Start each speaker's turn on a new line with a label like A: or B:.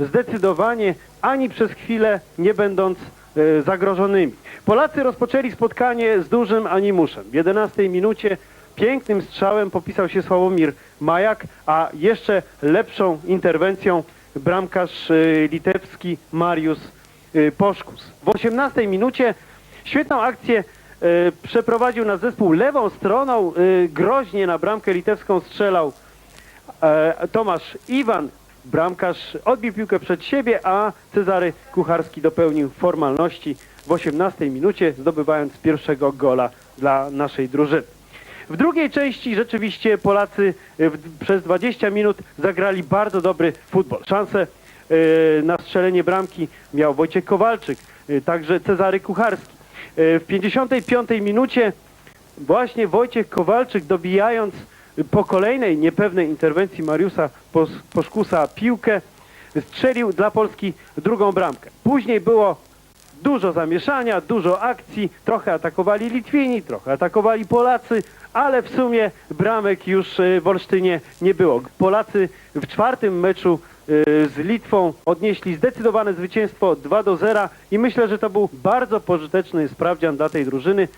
A: zdecydowanie, ani przez chwilę nie będąc e, zagrożonymi. Polacy rozpoczęli spotkanie z dużym animuszem. W 11 minucie pięknym strzałem popisał się Sławomir Majak, a jeszcze lepszą interwencją bramkarz e, litewski Mariusz e, Poszkus. W 18 minucie świetną akcję przeprowadził na zespół lewą stroną, groźnie na bramkę litewską strzelał Tomasz Iwan, bramkarz, odbił piłkę przed siebie, a Cezary Kucharski dopełnił formalności w 18 minucie, zdobywając pierwszego gola dla naszej drużyny. W drugiej części rzeczywiście Polacy e, przez 20 minut zagrali bardzo dobry futbol. Szansę e, na strzelenie bramki miał Wojciech Kowalczyk, e, także Cezary Kucharski. W 55 minucie właśnie Wojciech Kowalczyk dobijając po kolejnej niepewnej interwencji Mariusza Pos- Poszkusa piłkę strzelił dla Polski drugą bramkę. Później było dużo zamieszania, dużo akcji, trochę atakowali Litwini, trochę atakowali Polacy, ale w sumie bramek już e, w Olsztynie nie było. Polacy w czwartym meczu e, z Litwą odnieśli zdecydowane zwycięstwo 2 do 0 i myślę, że to był bardzo pożyteczny sprawdzian dla tej drużyny,